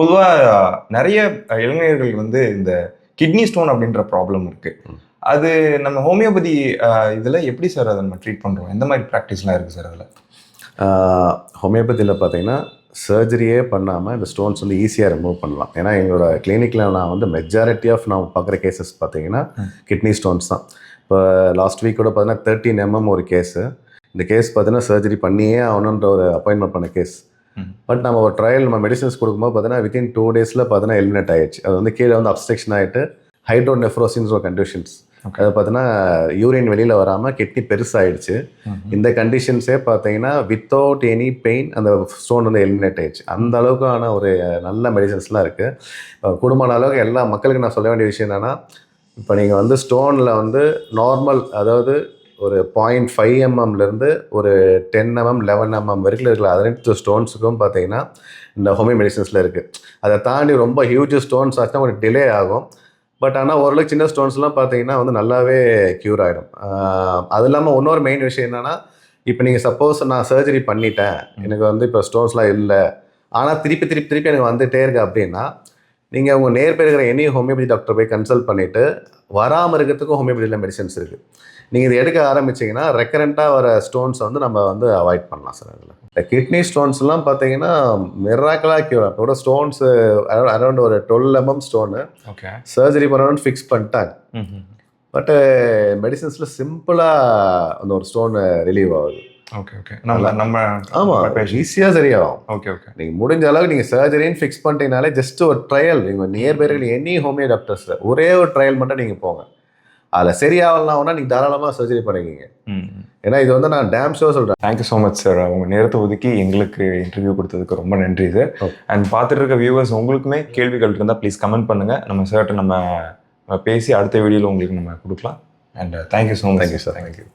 பொதுவாக நிறைய இளைஞர்கள் வந்து இந்த கிட்னி ஸ்டோன் அப்படின்ற ப்ராப்ளம் இருக்கு. அது நம்ம ஹோமியோபதி இதில் எப்படி சார் அதை நம்ம ட்ரீட் பண்ணுறோம் எந்த மாதிரி ப்ராக்டிஸ்லாம் இருக்குது சார் அதில்? ஹோமியோபதியில் பார்த்தீங்கன்னா சர்ஜரியே பண்ணாமல் இந்த ஸ்டோன்ஸ் வந்து ஈஸியாக ரிமூவ் பண்ணலாம். ஏன்னா எங்களோட கிளினிக்கில் நான் வந்து மெஜாரிட்டி ஆஃப் நான் பார்க்குற கேசஸ் பார்த்தீங்கன்னா கிட்னி ஸ்டோன்ஸ் தான். இப்போ லாஸ்ட் வீக் கூட பார்த்தீங்கன்னா தேர்ட்டின் எம்எம் ஒரு கேஸு இந்த கேஸ் பார்த்தீங்கன்னா சர்ஜரி பண்ணியே ஆகணுன்ற ஒரு அப்பாயின்மெண்ட் பண்ண கேஸ். பட் நம்ம ஒரு ட்ரையல் நம்ம மெடிசன்ஸ் கொடுக்கும்போது பார்த்தீங்கன்னா வித்தின் டூ டேஸில் பார்த்தீங்கன்னா எலிமினேட் ஆயிடுச்சு. அது வந்து கீழே வந்து அப்ஸ்ட்ரக்ஷன் ஆகிட்டு ஹைட்ரோ நெஃப்ரோசின்ஸ் ஒரு கண்டிஷன்ஸ். அது பார்த்தீங்கன்னா யூரின் வெளியில் வராமல் கிட்னி பெருசாகிடுச்சு இந்த கண்டிஷன்ஸே பார்த்தீங்கன்னா வித்தவுட் எனி பெயின் அந்த ஸ்டோன் வந்து எலிமினேட் ஆயிடுச்சு. அந்த அளவுக்கான ஒரு நல்ல மெடிசன்ஸ்லாம் இருக்குது குடும்பமான அளவுக்கு எல்லா மக்களுக்கு நான் சொல்ல வேண்டிய விஷயம் என்னென்னா இப்போ நீங்கள் வந்து ஸ்டோனில் வந்து நார்மல் அதாவது ஒரு பாயிண்ட் ஃபைவ் எம்எம்லேருந்து ஒரு டென் எம்எம் லெவன் எம்எம் வரைக்கும் இருக்கிற அனைத்து ஸ்டோன்ஸுக்கும் பார்த்தீங்கன்னா இந்த ஹோமியோ மெடிசன்ஸில் இருக்குது அதை தாண்டி ரொம்ப ஹியூஜ் ஸ்டோன்ஸ் ஆச்சுன்னா ஒரு டிலே ஆகும். பட் ஆனால் ஓரளவுக்கு சின்ன ஸ்டோன்ஸ்லாம் பார்த்தீங்கன்னா வந்து நல்லாவே க்யூர் ஆகிடும் அது இல்லாமல் இன்னொரு மெயின் விஷயம் என்னென்னா இப்போ நீங்கள் சப்போஸ் நான் சர்ஜரி பண்ணிட்டேன். எனக்கு வந்து இப்போ ஸ்டோன்ஸ்லாம் இல்லை. ஆனால் திருப்பி திருப்பி திருப்பி எனக்கு வந்துட்டே இருக்கு அப்படின்னா நீங்கள் உங்கள் நேர் இருக்கிற எனி ஹோமியோபதி டாக்டர் போய் கன்சல்ட் பண்ணிவிட்டு வராமல் இருக்கிறதுக்கும் ஹோமியோபதியில் மெடிசன்ஸ் இருக்குது நீங்கள் இதை எடுக்க ஆரம்பிச்சீங்கன்னா ரெக்கரண்ட்டாக வர ஸ்டோன்ஸை வந்து நம்ம வந்து அவாய்ட் பண்ணலாம் சார் அதில். இந்த கிட்னி ஸ்டோன்ஸ்லாம் பார்த்தீங்கன்னா மிராக்கலாக க்யூர் அப்போ ஸ்டோன்ஸ் அரௌண்ட் ஒரு twelve MM stone okay surgery பண்ணணும்னு ஃபிக்ஸ் பண்ணிட்டாங்க. பட்டு மெடிசன்ஸில் சிம்பிளாக அந்த ஒரு ஸ்டோன் ரிலீவ் ஆகுது. ஓகே ஓகே நம்ம நம்ம ஆமாம் ஈஸியாக சரியாகும் ஓகே ஓகே நீங்கள் முடிஞ்ச அளவுக்கு நீங்கள் சர்ஜரின்னு ஃபிக்ஸ் பண்ணிட்டீங்கனாலே ஜஸ்ட் ஒரு ட்ரையல் நீங்கள் நியர் பைர்கள் எனி ஹோமியோ டாக்டர்ஸ் ஒரே ஒரு ட்ரையல் மட்டும் நீங்கள் போங்க. அதில் சரியாகலனா நீங்கள் தாராளமாக சர்ஜரி பண்ணிக்கிங்க. ஏன்னா இது வந்து நான் டேம் ஷோ சொல்கிறேன் thank you so much sir உங்க நேரத்தை ஒதுக்கி எங்களுக்கு இன்டர்வியூ கொடுத்ததுக்கு ரொம்ப நன்றி சார். அண்ட் பார்த்துட்டு இருக்க வியூவர்ஸ் உங்களுக்குமே கேள்விகள் இருந்தால் ப்ளீஸ் கமெண்ட் பண்ணுங்க. நம்ம சார்ட்ட நம்ம பேசி அடுத்த வீடியோவில் உங்களுக்கு நம்ம கொடுக்கலாம். And thank you so much Thank you, sir. Thank you